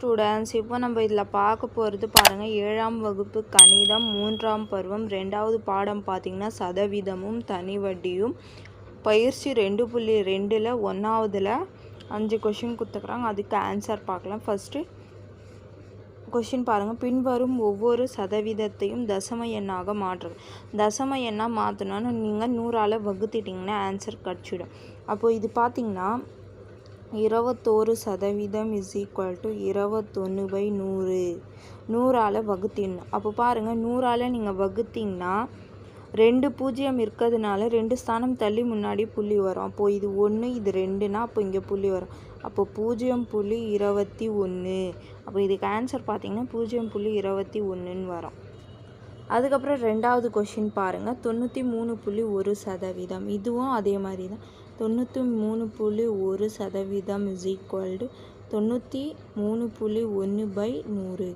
Students இப்போ நம்ம இதில் பார்க்க போகிறது பாருங்கள் ஏழாம் வகுப்பு கணிதம் மூன்றாம் பருவம் ரெண்டாவது பாடம் பார்த்திங்கன்னா சதவீதமும் தனி வட்டியும். பயிற்சி ரெண்டு புள்ளி ரெண்டில் ஒன்றாவதில் அஞ்சு கொஷின் கொடுத்துக்குறாங்க அதுக்கு ஆன்சர் பார்க்கலாம். ஃபஸ்ட்டு கொஷின் பாருங்கள் பின்வரும் ஒவ்வொரு சதவீதத்தையும் தசம எண்ணாக மாற்றுங்க தசம எண்ணாக மாற்றணும்னு நீங்கள் நூறால் வகுத்துட்டிங்கன்னா ஆன்சர் கிடச்சிடும். அப்போது இது பார்த்திங்கன்னா இருபத்தோரு சதவீதம் இஸ் ஈக்குவல் டு இருபத்தொன்று பை நூறு. நூறால் வகுத்திடணும் அப்போ பாருங்கள் நூறால் நீங்கள் வகுத்திங்கன்னா ரெண்டு பூஜ்ஜியம் இருக்கிறதுனால ரெண்டு ஸ்தானம் தள்ளி முன்னாடி புள்ளி வரும். அப்போது இது ஒன்று இது ரெண்டுனா அப்போ இங்கே புள்ளி வரும். அப்போ பூஜ்ஜியம் புள்ளி இருபத்தி ஒன்று அப்போ இதுக்கு ஆன்சர் பார்த்தீங்கன்னா பூஜ்ஜியம் புள்ளி இருபத்தி ஒன்றுன்னு வரும். அதுக்கப்புறம் ரெண்டாவது கொஷின் பாருங்கள் தொண்ணூற்றி மூணு புள்ளி ஒரு சதவீதம். இதுவும் அதே மாதிரி தான் தொண்ணூற்றி மூணு புள்ளி ஒரு சதவீதம் இஸ் ஈக்குவல்டு தொண்ணூற்றி மூணு புள்ளி ஒன்று பை நூறு.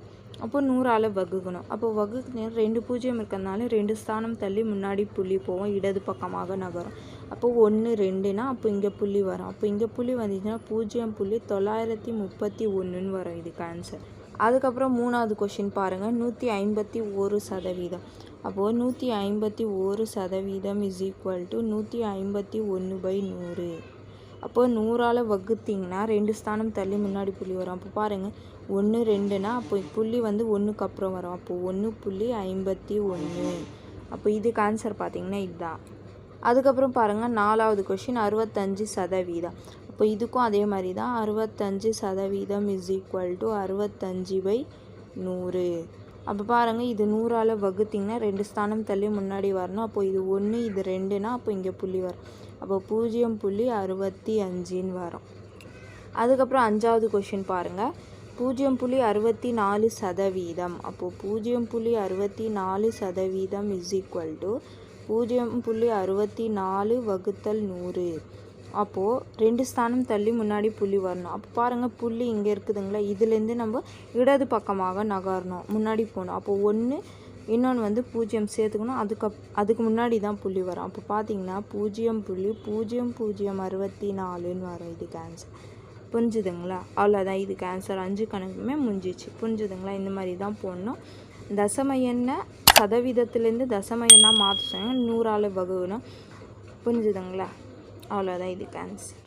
அப்போ நூறால் வகுக்கணும். அப்போ வகுக்கு ரெண்டு பூஜ்ஜியம் இருக்கிறதுனால ரெண்டு ஸ்தானம் தள்ளி முன்னாடி புள்ளி போவோம். இடது பக்கமாக நகரும். அப்போ ஒன்று ரெண்டுனா அப்போ இங்கே புள்ளி வரும். அப்போ இங்கே புள்ளி வந்துச்சுன்னா பூஜ்ஜியம் புள்ளி தொள்ளாயிரத்தி முப்பத்தி ஒன்றுன்னு வரும் இதுக்கு ஆன்சர் அதுக்கப்புறம் மூணாவது கொஷின் பாருங்கள் நூற்றி ஐம்பத்தி ஒரு சதவீதம். அப்போது நூற்றி ஐம்பத்தி ஒரு சதவீதம் இஸ் ஈக்குவல் டு நூற்றி ஐம்பத்தி ஒன்று பை நூறு. அப்போது நூறால் வகுத்திங்கன்னா ரெண்டு ஸ்தானம் தள்ளி முன்னாடி புள்ளி வரும். அப்போ பாருங்கள் ஒன்று ரெண்டுனா அப்போ புள்ளி வந்து ஒன்றுக்கு அப்புறம் வரும். அப்போது ஒன்று புள்ளி ஐம்பத்தி ஒன்று அப்போ இதுக்கு ஆன்சர் பார்த்திங்கன்னா இதுதான் அதுக்கப்புறம் பாருங்கள் நாலாவது கொஷின் அறுபத்தஞ்சு சதவீதம். அப்போ இதுக்கும் அதே மாதிரி தான் அறுபத்தஞ்சு சதவீதம் இஸ் ஈக்குவல் டு அறுபத்தஞ்சு பை நூறு. அப்போ பாருங்கள் இது நூறால் வகுத்திங்கன்னா ரெண்டு ஸ்தானம் தள்ளி முன்னாடி வரணும். அப்போ இது ஒன்று இது ரெண்டுனா அப்போ இங்கே புள்ளி வரும். அப்போ பூஜ்ஜியம் புள்ளி அறுபத்தி அஞ்சுன்னு வரும். அதுக்கப்புறம் அஞ்சாவது கொஷின் பாருங்கள் பூஜ்ஜியம் புள்ளி அறுபத்தி நாலு சதவீதம். அப்போது பூஜ்ஜியம் புள்ளி அறுபத்தி நாலு சதவீதம் இஸ் ஈக்குவல் டு பூஜ்ஜியம் புள்ளி அறுபத்தி நாலு வகுத்தல் நூறு. அப்போது ரெண்டு ஸ்தானம் தள்ளி முன்னாடி புள்ளி வரணும். அப்போ பாருங்கள் புள்ளி இங்கே இருக்குதுங்களா? இதுலேருந்து நம்ம இடது பக்கமாக நகரணும். முன்னாடி போகணும். அப்போது ஒன்று இன்னொன்று வந்து பூஜ்ஜியம் சேர்த்துக்கணும். அதுக்கு அதுக்கு முன்னாடி தான் புள்ளி வரும். அப்போ பார்த்தீங்கன்னா பூஜ்ஜியம் புள்ளி பூஜ்ஜியம் பூஜ்ஜியம் அறுபத்தி நாலுன்னு வரும். இதுக்கு ஆன்சர் புரிஞ்சுதுங்களா? அவ்வளோதான் இதுக்கு ஆன்சர் அஞ்சு கணக்குமே முடிஞ்சிச்சு. புரிஞ்சுதுங்களா? இந்த மாதிரி தான் போடணும். தசம எண்ணை சதவீதத்துலேருந்து தசம எண்ணாக மாற்ற நூறால் வகுக்கணும். புரிஞ்சுதுங்களா? அவ்வளோதான் இதுக்கு ஆன்சர்